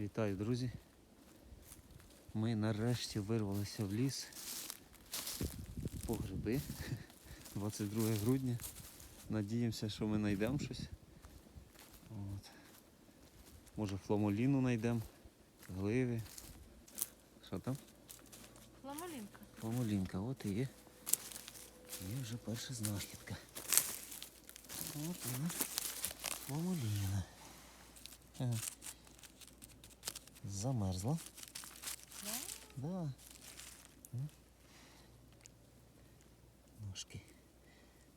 Вітаю, друзі. Ми нарешті вирвалися в ліс по гриби. 22 грудня. Надіємося, що ми знайдемо щось. От. Може фламоліну знайдемо, гливи. Що там? Ламалінка. Фламолінка, от і є. Є вже перша знахідка. От вона. Фламоліна. Замерзла. Да? Да. Ножки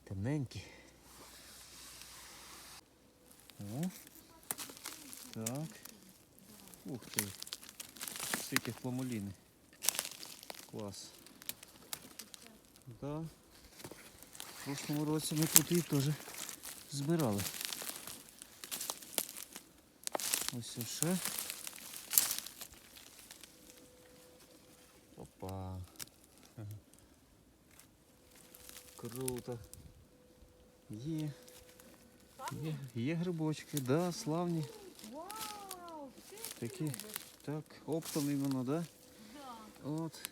темненькі. О. Так. Ух ти. Скільки фламоліни. Клас. Да. В прошлому році ми тут їх теж збирали. Ось ще. Опа. Ага. Круто. Є. Є, є грибочки, да, славні. Вау! Такі. Так, оптом іменно, да? Да. От.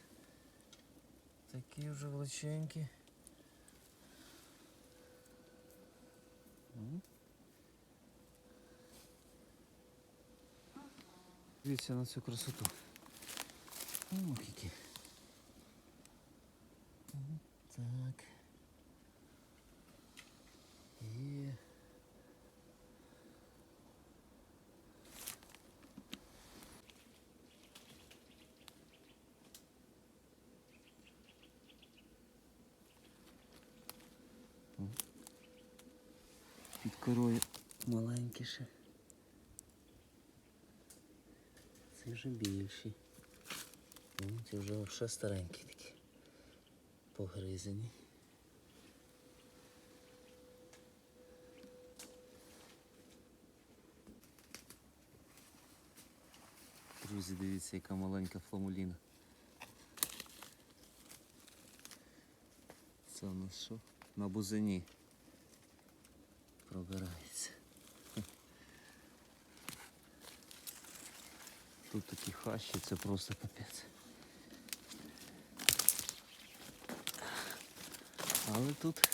Такі вже величенькі. Дивіться на цю красоту. Ох, які. Так. Корою маленькі ще. Це вже більші. Ці вже ще старенькі такі. Погризані. Друзі, дивіться, яка маленька фламуліна. Це у нас що? На бузині пробирається. Тут такі хащі, це просто капець. Але тут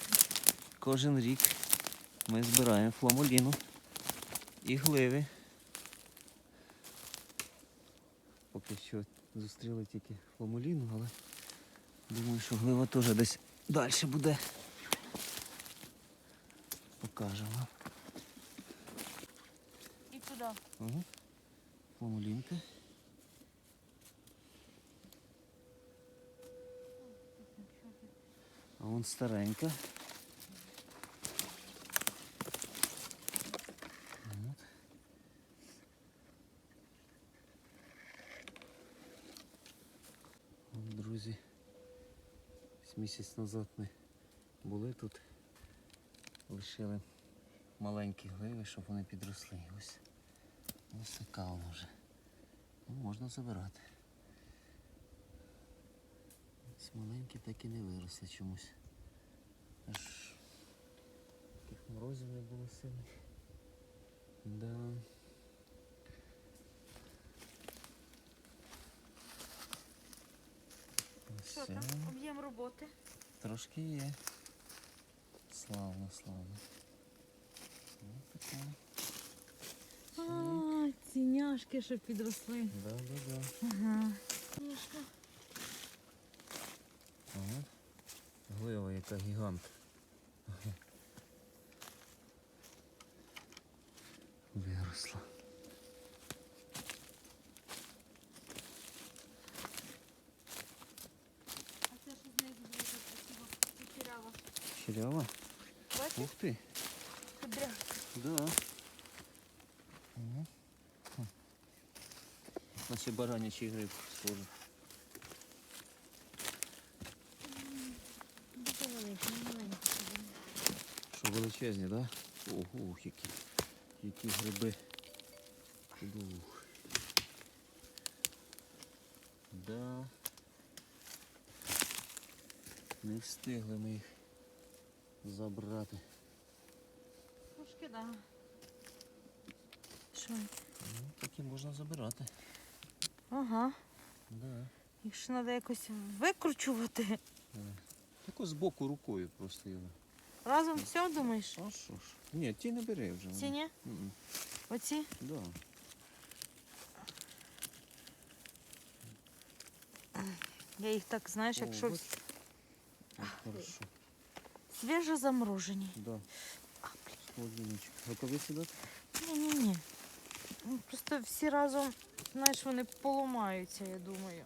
кожен рік ми збираємо фламоліну і гливи. Поки що зустріли тільки фламоліну, але думаю, що глива теж десь далі буде. Покажемо. І туди. Ага. Фламулінка. А вон старенька. От. От, друзі, місяць назад ми були тут, лишили маленькі гливи, щоб вони підросли. Ось ось така вона вже. Ну, можна забирати. Ось маленькі так і не виросли чомусь. Аж таких морозів не було сильних. Да. Що там? Об'єм роботи. Трошки є. Славно, славно. А, ці няшки ще підросли. Да, да, да. Ага. Няшка. Ага. Глива яка гігант. Виросла. А це що з нею буде красиво? Ух ти. Кудряшка. Да. Ага. Хм. Наче баранячий гриб схоже. Що величезні, да? Ого, які, які гриби. Дух. Да. Не встигли ми їх забрати. Трошки, да. Що? Ну, такі можна забирати. Ага. Да. Їх ще треба якось викручувати. Тако збоку рукою просто його. Разом все думаєш? А що ж? Ні, ті не бери вже. Ці ні? М-м. Оці? Да. Я їх так, знаєш, О, якщо бач. Хорошо. свіжо заморожені. Да. А, блін. Холодильничок. Готові сідати? Ні-ні-ні. Ну, Просто всі разом, знаєш, вони поламаються, я думаю.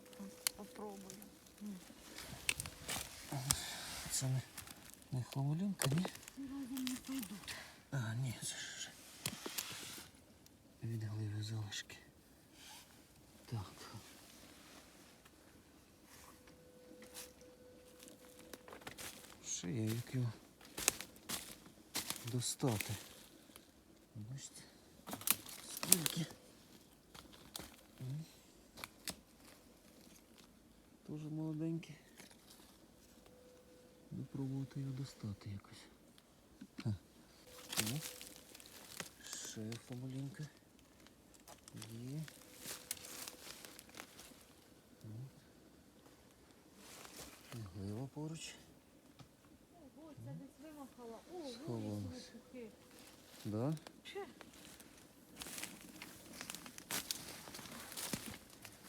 Попробую. Це не, не хломолінка, ні? Всі разом не пойдуть. А, ні, це ж. Від гливи залишки. Є як його достати. Бачите? Скільки. Дуже молоденький. Допробувати його достати якось. Да?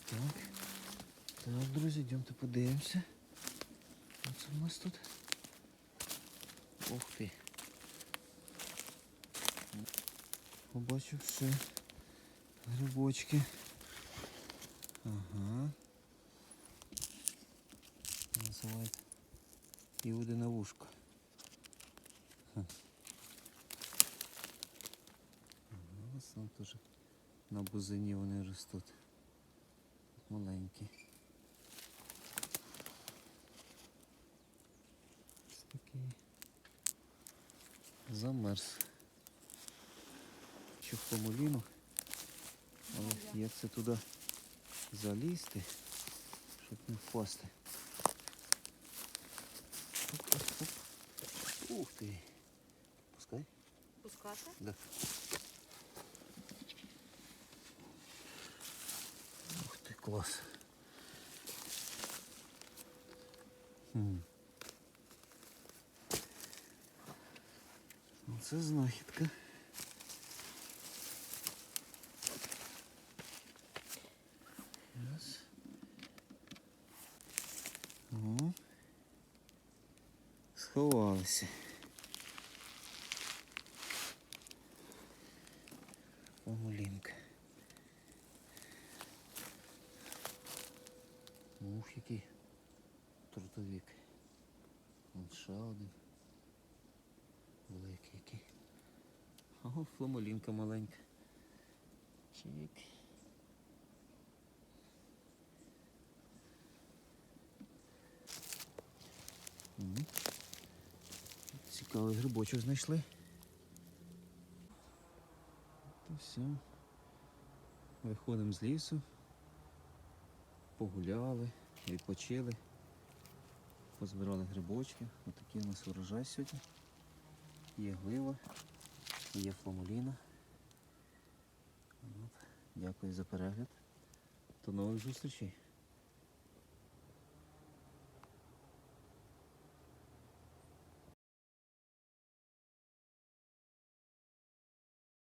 Так. Так, друзі, йдемте подивимося. Оце у нас тут. Ух ти. Побачив ще грибочки. Ага. Називають Іудине вушко. Ха. Там теж на бузині вони ростуть. Маленькі. Ось такий замерз. Чи в помоліну, але як це туди залізти, щоб не впасти. Ух ти. Пускай. Пускати? Да. Клас. Хм. Ну, Це знахідка. Раз. О. Сховалися. Помолінка. Ух, який трутовик. Вон ще один. Великий який. Ого, фламолінка маленька. Чик. М. Цікавий грибочок знайшли. То все. Виходимо з лісу. Погуляли, відпочили. Позбирали грибочки. Отакий у нас урожай сьогодні. Є глива, є фламуліна. От. Дякую за перегляд. До нових зустрічей.